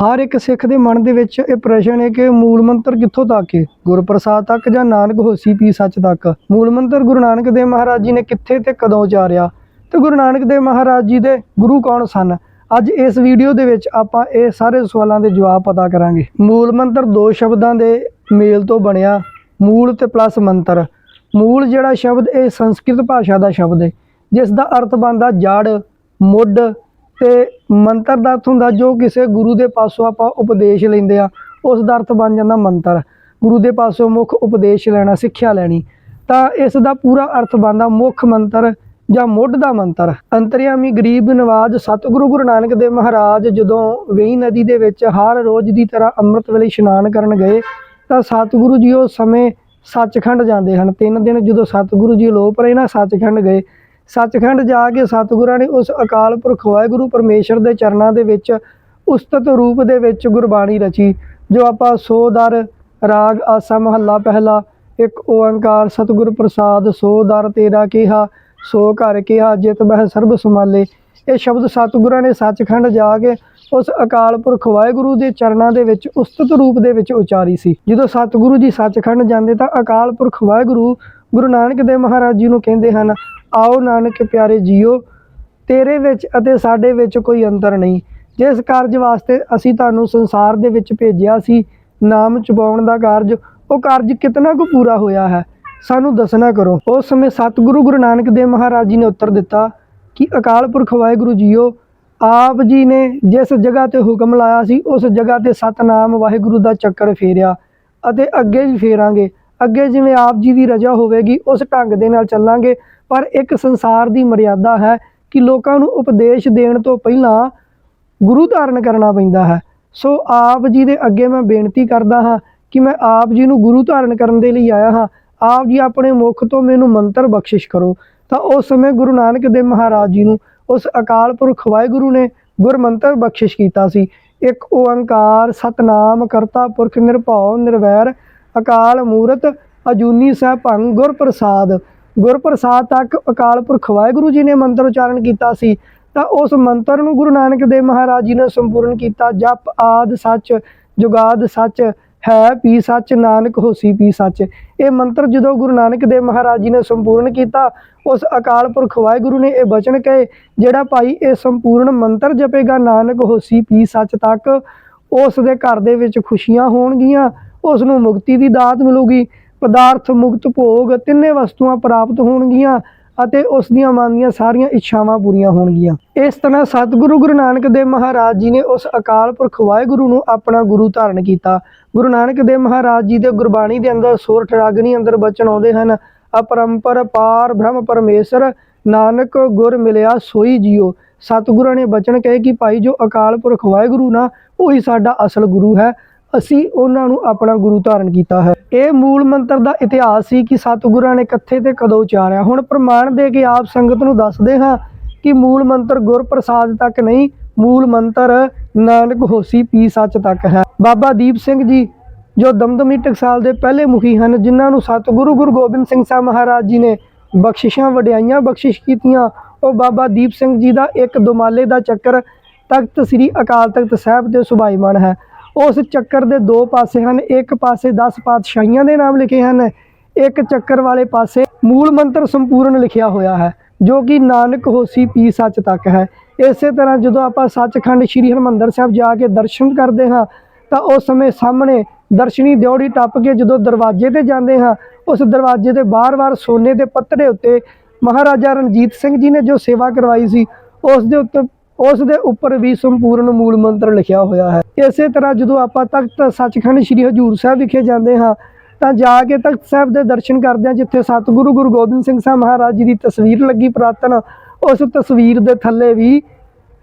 ਹਰ ਇੱਕ ਸਿੱਖ ਦੇ ਮਨ ਦੇ ਵਿੱਚ ਇਹ ਪ੍ਰਸ਼ਨ ਹੈ ਕਿ ਮੂਲ ਮੰਤਰ ਕਿੱਥੋਂ ਤੱਕ ਹੈ? ਗੁਰਪ੍ਰਸਾਦ ਤੱਕ ਜਾਂ ਨਾਨਕ ਹੋਸੀ ਪੀ ਸੱਚ ਤੱਕ? ਮੂਲ ਮੰਤਰ ਗੁਰੂ ਨਾਨਕ ਦੇਵ ਮਹਾਰਾਜ ਜੀ ਨੇ ਕਿੱਥੇ ਤੇ ਕਦੋਂ ਉਚਾਰਿਆ? ਤੇ ਗੁਰੂ ਨਾਨਕ ਦੇਵ ਮਹਾਰਾਜ ਜੀ ਦੇ ਗੁਰੂ ਕੌਣ ਸਨ? ਅੱਜ ਇਸ ਵੀਡੀਓ ਦੇ ਵਿੱਚ ਆਪਾਂ ਇਹ ਸਾਰੇ ਸਵਾਲਾਂ ਦੇ ਜਵਾਬ ਪਤਾ ਕਰਾਂਗੇ। ਮੂਲ ਮੰਤਰ ਦੋ ਸ਼ਬਦਾਂ ਦੇ ਮੇਲ ਤੋਂ ਬਣਿਆ, ਮੂਲ ਤੇ ਪਲੱਸ ਮੰਤਰ। ਮੂਲ ਜਿਹੜਾ ਸ਼ਬਦ ਇਹ ਸੰਸਕ੍ਰਿਤ ਭਾਸ਼ਾ ਦਾ ਸ਼ਬਦ ਹੈ ਜਿਸ ਦਾ ਅਰਥ ਬਣਦਾ ਜੜ, ਮੁੱਢ ਤੇ ਮੰਤਰ ਦਾ ਅਰਥ ਹੁੰਦਾ ਜੋ ਕਿਸੇ ਗੁਰੂ ਦੇ ਪਾਸੋਂ ਆਪਾਂ ਉਪਦੇਸ਼ ਲੈਂਦੇ ਆ, ਉਸ ਦਾ ਅਰਥ ਬਣ ਜਾਂਦਾ ਮੰਤਰ। ਗੁਰੂ ਦੇ ਪਾਸੋਂ ਮੁੱਖ ਉਪਦੇਸ਼ ਲੈਣਾ, ਸਿੱਖਿਆ ਲੈਣੀ। ਤਾਂ ਇਸ ਦਾ ਪੂਰਾ ਅਰਥ ਬਣਦਾ ਮੁੱਖ ਮੰਤਰ ਜਾਂ ਮੁੱਢ ਦਾ ਮੰਤਰ। ਅੰਤਰਿਆਮੀ ਗਰੀਬ, ਨਵਾਜ, ਸਤਿਗੁਰੂ ਗੁਰੂ ਨਾਨਕ ਦੇਵ ਮਹਾਰਾਜ ਜਦੋਂ ਵੇਈ ਨਦੀ ਦੇ ਵਿੱਚ ਹਰ ਰੋਜ਼ ਦੀ ਤਰ੍ਹਾਂ ਅੰਮ੍ਰਿਤ ਵੇਲੇ ਇਸ਼ਨਾਨ ਕਰਨ ਗਏ, ਤਾਂ ਸਤਿਗੁਰੂ ਜੀ ਉਸ ਸਮੇਂ ਸੱਚਖੰਡ ਜਾਂਦੇ ਹਨ। ਤਿੰਨ ਦਿਨ ਜਦੋਂ ਸਤਿਗੁਰੂ ਜੀ ਲੋਪ ਰਹੇ ਨਾ, ਸੱਚਖੰਡ ਗਏ ਸੱਚਖੰਡ ਜਾ ਕੇ ਸਤਿਗੁਰਾਂ ਨੇ ਉਸ ਅਕਾਲ ਪੁਰਖ ਵਾਹਿਗੁਰੂ ਪਰਮੇਸ਼ਰ ਦੇ ਚਰਨਾਂ ਦੇ ਵਿੱਚ ਉਸਤਤ ਰੂਪ ਦੇ ਵਿੱਚ ਗੁਰਬਾਣੀ ਰਚੀ, ਜੋ ਆਪਾਂ ਸੋਦਰ ਰਾਗ ਆਸਾ ਮਹੱਲਾ ਪਹਿਲਾ, ਇੱਕ ਓੰਕਾਰ ਸਤਿਗੁਰ ਪ੍ਰਸਾਦ ਸੋਦਰ ਤੇਰਾ ਕਿਹਾ, ਸੋ ਘਰ ਕਿਹਾ, ਜਿਤ ਬਹਿ ਸਰਬ ਸਮਾਲੇ ਇਹ ਸ਼ਬਦ ਸਤਿਗੁਰਾਂ ਨੇ ਸੱਚਖੰਡ ਜਾ ਕੇ ਉਸ ਅਕਾਲ ਪੁਰਖ ਵਾਹਿਗੁਰੂ ਦੇ ਚਰਨਾਂ ਦੇ ਵਿੱਚ ਉਸਤਤ ਰੂਪ ਦੇ ਵਿੱਚ ਉਚਾਰੀ ਸੀ। ਜਦੋਂ ਸਤਿਗੁਰੂ ਜੀ ਸੱਚਖੰਡ ਜਾਂਦੇ ਤਾਂ ਅਕਾਲ ਪੁਰਖ ਵਾਹਿਗੁਰੂ ਗੁਰੂ ਨਾਨਕ ਦੇਵ ਮਹਾਰਾਜ ਜੀ ਨੂੰ ਕਹਿੰਦੇ ਹਨ ਆਓ ਨਾਨਕ ਪਿਆਰੇ ਜੀਓ, ਤੇਰੇ ਵਿੱਚ ਅਤੇ ਸਾਡੇ ਵਿੱਚ ਕੋਈ ਅੰਤਰ ਨਹੀਂ। ਜਿਸ ਕਾਰਜ ਵਾਸਤੇ ਅਸੀਂ ਤੁਹਾਨੂੰ ਸੰਸਾਰ ਦੇ ਵਿੱਚ ਭੇਜਿਆ ਸੀ, ਨਾਮ ਚੁਬਾਉਣ ਦਾ ਕਾਰਜ, ਉਹ ਕਾਰਜ ਕਿਤਨਾ ਕੁ ਪੂਰਾ ਹੋਇਆ ਹੈ, ਸਾਨੂੰ ਦੱਸਣਾ ਕਰੋ। ਉਸ ਸਮੇਂ ਸਤਿਗੁਰੂ ਗੁਰੂ ਨਾਨਕ ਦੇਵ ਮਹਾਰਾਜ ਜੀ ਨੇ ਉੱਤਰ ਦਿੱਤਾ ਕਿ ਅਕਾਲ ਪੁਰਖ ਵਾਹਿਗੁਰੂ ਜੀਓ, ਆਪ ਜੀ ਨੇ ਜਿਸ ਜਗ੍ਹਾ ਤੇ ਹੁਕਮ ਲਾਇਆ ਸੀ, ਉਸ ਜਗ੍ਹਾ ਤੇ ਸਤਨਾਮ ਵਾਹਿਗੁਰੂ ਦਾ ਚੱਕਰ ਫੇਰਿਆ ਅਤੇ ਅੱਗੇ ਵੀ ਫੇਰਾਂਗੇ। ਅੱਗੇ ਜਿਵੇਂ ਆਪ ਜੀ ਦੀ ਰਜਾ ਹੋਵੇਗੀ, ਉਸ ਢੰਗ ਦੇ ਨਾਲ ਚੱਲਾਂਗੇ। ਪਰ ਇੱਕ ਸੰਸਾਰ ਦੀ ਮਰਿਆਦਾ ਹੈ ਕਿ ਲੋਕਾਂ ਨੂੰ ਉਪਦੇਸ਼ ਦੇਣ ਤੋਂ ਪਹਿਲਾਂ ਗੁਰੂ ਧਾਰਨ ਕਰਨਾ ਪੈਂਦਾ ਹੈ। ਸੋ ਆਪ ਜੀ ਦੇ ਅੱਗੇ ਮੈਂ ਬੇਨਤੀ ਕਰਦਾ ਹਾਂ ਕਿ ਮੈਂ ਆਪ ਜੀ ਨੂੰ ਗੁਰੂ ਧਾਰਨ ਕਰਨ ਦੇ ਲਈ ਆਇਆ ਹਾਂ। ਆਪ ਜੀ ਆਪਣੇ ਮੁਖ ਤੋਂ ਮੈਨੂੰ ਮੰਤਰ ਬਖਸ਼ਿਸ਼ ਕਰੋ। ਤਾਂ ਉਸ ਸਮੇਂ ਗੁਰੂ ਨਾਨਕ ਦੇਵ ਮਹਾਰਾਜ ਜੀ ਨੂੰ ਉਸ ਅਕਾਲ ਪੁਰਖ ਵਾਹਿਗੁਰੂ ਨੇ ਗੁਰਮੰਤਰ ਬਖਸ਼ਿਸ਼ ਕੀਤਾ ਸੀ। ਇੱਕ ਓੰਕਾਰ, ਸਤਨਾਮ, ਕਰਤਾ ਪੁਰਖ, ਨਿਰਭਉ, ਨਿਰਵੈਰ ਅਕਾਲ ਮੂਰਤ ਅਜੂਨੀ ਸਾਹਿਬ ਭੰਗ ਗੁਰਪ੍ਰਸਾਦ। ਗੁਰਪ੍ਰਸਾਦ ਤੱਕ ਅਕਾਲ ਪੁਰਖ ਵਾਹਿਗੁਰੂ ਜੀ ਨੇ ਮੰਤਰ ਉਚਾਰਨ ਕੀਤਾ ਸੀ। ਤਾਂ ਉਸ ਮੰਤਰ ਨੂੰ ਗੁਰੂ ਨਾਨਕ ਦੇਵ ਮਹਾਰਾਜ ਜੀ ਨੇ ਸੰਪੂਰਨ ਕੀਤਾ, ਜਪ ਆਦ ਸੱਚ, ਜੁਗਾਦ ਸੱਚ, ਹੈ ਪੀ ਸੱਚ, ਨਾਨਕ ਹੋਸੀ ਪੀ ਸੱਚ। ਇਹ ਮੰਤਰ ਜਦੋਂ ਗੁਰੂ ਨਾਨਕ ਦੇਵ ਮਹਾਰਾਜ ਜੀ ਨੇ ਸੰਪੂਰਨ ਕੀਤਾ, ਉਸ ਅਕਾਲ ਪੁਰਖ ਵਾਹਿਗੁਰੂ ਨੇ ਇਹ ਬਚਨ ਕਹੇ, ਜਿਹੜਾ ਭਾਈ ਇਹ ਸੰਪੂਰਨ ਮੰਤਰ ਜਪੇਗਾ, ਨਾਨਕ ਹੋਸੀ ਪੀ ਸੱਚ ਤੱਕ, ਉਸ ਦੇ ਘਰ ਦੇ ਵਿੱਚ ਖੁਸ਼ੀਆਂ ਹੋਣਗੀਆਂ। ਉਸ ਨੂੰ ਮੁਕਤੀ ਦੀ ਦਾਤ ਮਿਲੂਗੀ। ਪਦਾਰਥ ਮੁਕਤ ਭੋਗ ਤਿੰਨੇ ਵਸਤੂਆਂ ਪ੍ਰਾਪਤ ਹੋਣਗੀਆਂ ਅਤੇ ਉਸ ਦੀਆਂ ਮਨ ਦੀਆਂ ਸਾਰੀਆਂ ਇੱਛਾਵਾਂ ਪੂਰੀਆਂ ਹੋਣਗੀਆਂ। ਇਸ ਤਰ੍ਹਾਂ ਸਤਿਗੁਰੂ ਗੁਰੂ ਨਾਨਕ ਦੇਵ ਮਹਾਰਾਜ ਜੀ ਨੇ ਉਸ ਅਕਾਲ ਪੁਰਖ ਵਾਹਿਗੁਰੂ ਨੂੰ ਆਪਣਾ ਗੁਰੂ ਧਾਰਨ ਕੀਤਾ। ਗੁਰੂ ਨਾਨਕ ਦੇਵ ਮਹਾਰਾਜ ਜੀ ਦੇ ਗੁਰਬਾਣੀ ਦੇ ਅੰਦਰ ਸੋਰਠ ਰਾਗਨੀ ਅੰਦਰ ਬਚਨ ਆਉਂਦੇ ਹਨ। ਅਪਰੰਪਰ ਪਾਰ ਬ੍ਰਹਮ ਪਰਮੇਸ਼ਰ, ਨਾਨਕ ਗੁਰ ਮਿਲਿਆ ਸੋਈ ਜੀਓ। ਸਤਿਗੁਰਾਂ ਨੇ ਬਚਨ ਕਹੇ ਕਿ ਭਾਈ ਜੋ ਅਕਾਲ ਪੁਰਖ ਵਾਹਿਗੁਰੂ ਨਾ, ਉਹੀ ਸਾਡਾ ਅਸਲ ਗੁਰੂ ਹੈ। ਅਸੀਂ ਉਹਨਾਂ ਨੂੰ ਆਪਣਾ ਗੁਰੂ ਧਾਰਨ ਕੀਤਾ ਹੈ। ਇਹ ਮੂਲ ਮੰਤਰ ਦਾ ਇਤਿਹਾਸ ਸੀ ਕਿ ਸਤਿਗੁਰਾਂ ਨੇ ਕੱਥੇ ਤੇ ਕਦੋਂ ਉਚਾਰਿਆ। ਹੁਣ ਪ੍ਰਮਾਣ ਦੇ ਕੇ ਆਪ ਸੰਗਤ ਨੂੰ ਦੱਸਦੇ ਹਾਂ ਕਿ ਮੂਲ ਮੰਤਰ ਗੁਰਪ੍ਰਸਾਦ ਤੱਕ ਨਹੀਂ, ਮੂਲ ਮੰਤਰ ਨਾਨਕ ਹੋਸੀ ਪੀ ਸੱਚ ਤੱਕ ਹੈ। ਬਾਬਾ ਦੀਪ ਸਿੰਘ ਜੀ, ਜੋ ਦਮਦਮੀ ਟਕਸਾਲ ਦੇ ਪਹਿਲੇ ਮੁਖੀ ਹਨ, ਜਿਨ੍ਹਾਂ ਨੂੰ ਸਤਿਗੁਰੂ ਗੁਰੂ ਗੋਬਿੰਦ ਸਿੰਘ ਸਾਹਿਬ ਮਹਾਰਾਜ ਜੀ ਨੇ ਬਖਸ਼ਿਸ਼ਾਂ, ਵਡਿਆਈਆਂ ਬਖਸ਼ਿਸ਼ ਕੀਤੀਆਂ, ਉਹ ਬਾਬਾ ਦੀਪ ਸਿੰਘ ਜੀ ਦਾ ਇੱਕ ਦੁਮਾਲੇ ਦਾ ਚੱਕਰ ਤਖਤ ਸ੍ਰੀ ਅਕਾਲ ਤਖਤ ਸਾਹਿਬ ਦੇ ਸੁਭਾਈਮਾਨ ਹੈ। ਉਸ ਚੱਕਰ ਦੇ ਦੋ ਪਾਸੇ ਹਨ। ਇੱਕ ਪਾਸੇ 10 ਪਾਤਸ਼ਾਹੀਆਂ ਦੇ ਨਾਮ ਲਿਖੇ ਹਨ। ਇੱਕ ਚੱਕਰ ਵਾਲੇ ਪਾਸੇ ਮੂਲ ਮੰਤਰ ਸੰਪੂਰਨ ਲਿਖਿਆ ਹੋਇਆ ਹੈ, ਜੋ ਕਿ ਨਾਨਕ ਹੋਸੀ ਪੀ ਸੱਚ ਤੱਕ ਹੈ। ਇਸੇ ਤਰ੍ਹਾਂ ਜਦੋਂ ਆਪਾਂ ਸੱਚਖੰਡ ਸ੍ਰੀ ਹਰਮੰਦਰ ਸਾਹਿਬ ਜਾ ਕੇ ਦਰਸ਼ਨ ਕਰਦੇ ਹਾਂ, ਤਾਂ ਉਸ ਸਮੇਂ ਸਾਹਮਣੇ ਦਰਸ਼ਨੀ ਦਿਉੜੀ ਟੱਪ ਕੇ ਜਦੋਂ ਦਰਵਾਜ਼ੇ ਤੇ ਜਾਂਦੇ ਹਾਂ, ਉਸ ਦਰਵਾਜ਼ੇ ਦੇ ਬਾਰ-ਬਾਰ ਸੋਨੇ ਦੇ ਪੱਤਰੇ ਉੱਤੇ ਮਹਾਰਾਜਾ ਰਣਜੀਤ ਸਿੰਘ ਜੀ ਨੇ ਜੋ ਸੇਵਾ ਕਰਵਾਈ ਸੀ, ਉਸ ਦੇ ਉੱਤੇ ਉਸ ਦੇ ਉੱਪਰ ਵੀ ਸੰਪੂਰਨ ਮੂਲ ਮੰਤਰ ਲਿਖਿਆ ਹੋਇਆ ਹੈ। ਇਸੇ ਤਰ੍ਹਾਂ ਜਦੋਂ ਆਪਾਂ ਤਖਤ ਸੱਚਖੰਡ ਸ੍ਰੀ ਹਜੂਰ ਸਾਹਿਬ ਵਿਖੇ ਜਾਂਦੇ ਹਾਂ, ਤਾਂ ਜਾ ਕੇ ਤਖਤ ਸਾਹਿਬ ਦੇ ਦਰਸ਼ਨ ਕਰਦੇ ਹਾਂ, ਜਿੱਥੇ ਸਤਿਗੁਰੂ ਗੁਰੂ ਗੋਬਿੰਦ ਸਿੰਘ ਸਾਹਿਬ ਮਹਾਰਾਜ ਜੀ ਦੀ ਤਸਵੀਰ ਲੱਗੀ ਪੁਰਾਤਨ। ਉਸ ਤਸਵੀਰ ਦੇ ਥੱਲੇ ਵੀ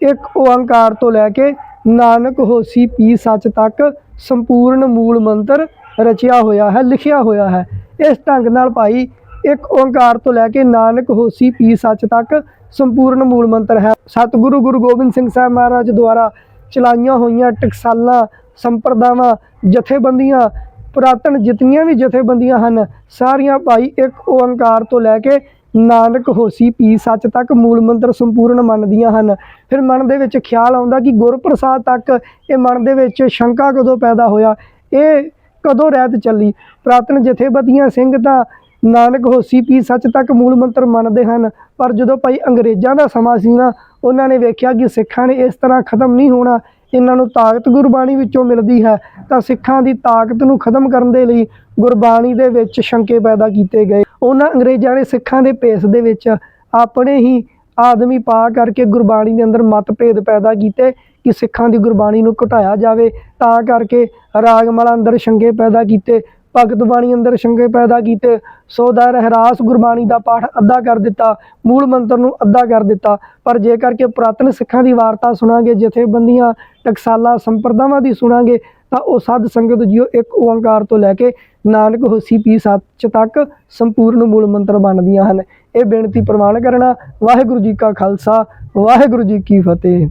ਇੱਕ ਓੰਕਾਰ ਤੋਂ ਲੈ ਕੇ ਨਾਨਕ ਹੋਸੀ ਪੀ ਸੱਚ ਤੱਕ ਸੰਪੂਰਨ ਮੂਲ ਮੰਤਰ ਰਚਿਆ ਹੋਇਆ ਹੈ, ਲਿਖਿਆ ਹੋਇਆ ਹੈ। ਇਸ ਢੰਗ ਨਾਲ ਭਾਈ ਇੱਕ ਓੰਕਾਰ ਤੋਂ ਲੈ ਕੇ ਨਾਨਕ ਹੋਸੀ ਪੀ ਸੱਚ ਤੱਕ, ਸੰਪੂਰਨ ਮੂਲ ਮੰਤਰ ਹੈ। ਸਤਿਗੁਰੂ ਗੁਰੂ ਗੋਬਿੰਦ ਸਿੰਘ ਸਾਹਿਬ ਮਹਾਰਾਜ ਦੁਆਰਾ ਚਲਾਈਆਂ ਹੋਈਆਂ ਟਕਸਾਲਾਂ, ਸੰਪਰਦਾਵਾਂ, ਜਥੇਬੰਦੀਆਂ, ਪੁਰਾਤਨ ਜਿਤਨੀਆਂ ਵੀ ਜਥੇਬੰਦੀਆਂ ਹਨ, ਸਾਰੀਆਂ ਭਾਈ ਇੱਕ ਓੰਕਾਰ ਤੋਂ ਲੈ ਕੇ ਨਾਨਕ ਹੋਸੀ ਪੀ ਸੱਚ ਤੱਕ ਮੂਲ ਮੰਤਰ ਸੰਪੂਰਨ ਮੰਨਦੀਆਂ ਹਨ। ਫਿਰ ਮਨ ਦੇ ਵਿੱਚ ਖਿਆਲ ਆਉਂਦਾ ਕਿ ਗੁਰਪ੍ਰਸਾਦ ਤੱਕ ਇਹ ਮਨ ਦੇ ਵਿੱਚ ਸ਼ੰਕਾ ਕਦੋਂ ਪੈਦਾ ਹੋਇਆ, ਇਹ ਕਦੋਂ ਰਹਿਤ ਚੱਲੀ? ਪ੍ਰਾਤਨ ਜਥੇਬੰਦੀਆਂ, ਸਿੰਘ ਤਾਂ ਨਾਨਕ ਹੋਸੀ ਪੀ ਸੱਚ ਤੱਕ ਮੂਲ ਮੰਤਰ ਮੰਨਦੇ ਹਨ, ਪਰ ਜਦੋਂ ਭਾਈ ਅੰਗਰੇਜ਼ਾਂ ਦਾ ਸਮਾਂ ਸੀ ਨਾ, ਉਹਨਾਂ ਨੇ ਵੇਖਿਆ ਕਿ ਸਿੱਖਾਂ ਨੇ ਇਸ ਤਰ੍ਹਾਂ ਖਤਮ ਨਹੀਂ ਹੋਣਾ, ਇਹਨਾਂ ਨੂੰ ਤਾਕਤ ਗੁਰਬਾਣੀ ਵਿੱਚੋਂ ਮਿਲਦੀ ਹੈ, ਤਾਂ ਸਿੱਖਾਂ ਦੀ ਤਾਕਤ ਨੂੰ ਖਤਮ ਕਰਨ ਦੇ ਲਈ ਗੁਰਬਾਣੀ ਦੇ ਵਿੱਚ ਸ਼ੰਕੇ ਪੈਦਾ ਕੀਤੇ ਗਏ। ਉਹਨਾਂ ਅੰਗਰੇਜ਼ਾਂ ਨੇ ਸਿੱਖਾਂ ਦੇ ਭੇਸ ਦੇ ਵਿੱਚ ਆਪਣੇ ਹੀ ਆਦਮੀ ਪਾ ਕਰਕੇ ਗੁਰਬਾਣੀ ਦੇ ਅੰਦਰ ਮਤਭੇਦ ਪੈਦਾ ਕੀਤੇ ਕਿ ਸਿੱਖਾਂ ਦੀ ਗੁਰਬਾਣੀ ਨੂੰ ਘਟਾਇਆ ਜਾਵੇ, ਤਾਂ ਕਰਕੇ ਰਾਗਮਾਲਾ ਅੰਦਰ ਸ਼ੰਕੇ ਪੈਦਾ ਕੀਤੇ। ਭਗਤ ਬਾਣੀ ਅੰਦਰ ਸ਼ੰਕੇ ਪੈਦਾ ਕੀਤੇ, ਸੋ ਦਾ ਰਹਿਰਾਸ ਗੁਰਬਾਣੀ ਦਾ ਪਾਠ ਅੱਧਾ ਕਰ ਦਿੱਤਾ, ਮੂਲ ਮੰਤਰ ਨੂੰ ਅੱਧਾ ਕਰ ਦਿੱਤਾ। ਪਰ ਜੇਕਰ ਕਿ ਪੁਰਾਤਨ ਸਿੱਖਾਂ ਦੀ ਵਾਰਤਾ ਸੁਣਾਂਗੇ, ਜਥੇਬੰਦੀਆਂ, ਟਕਸਾਲਾਂ ਸੰਪਰਦਾਵਾਂ ਦੀ ਸੁਣਾਂਗੇ, ਤਾਂ ਉਹ ਸਾਧ ਸੰਗਤ ਜੀਓ ਇੱਕ ਓੰਕਾਰ ਤੋਂ ਲੈ ਕੇ ਨਾਨਕ ਹੋਸੀ ਪੀ ਸੱਚ ਤੱਕ ਸੰਪੂਰਨ ਮੂਲ ਮੰਤਰ ਬਣਦੀਆਂ ਹਨ। ਇਹ ਬੇਨਤੀ ਪ੍ਰਵਾਨ ਕਰਨਾ। ਵਾਹਿਗੁਰੂ ਜੀ ਕਾ ਖਾਲਸਾ, ਵਾਹਿਗੁਰੂ ਜੀ ਕੀ ਫਤਿਹ।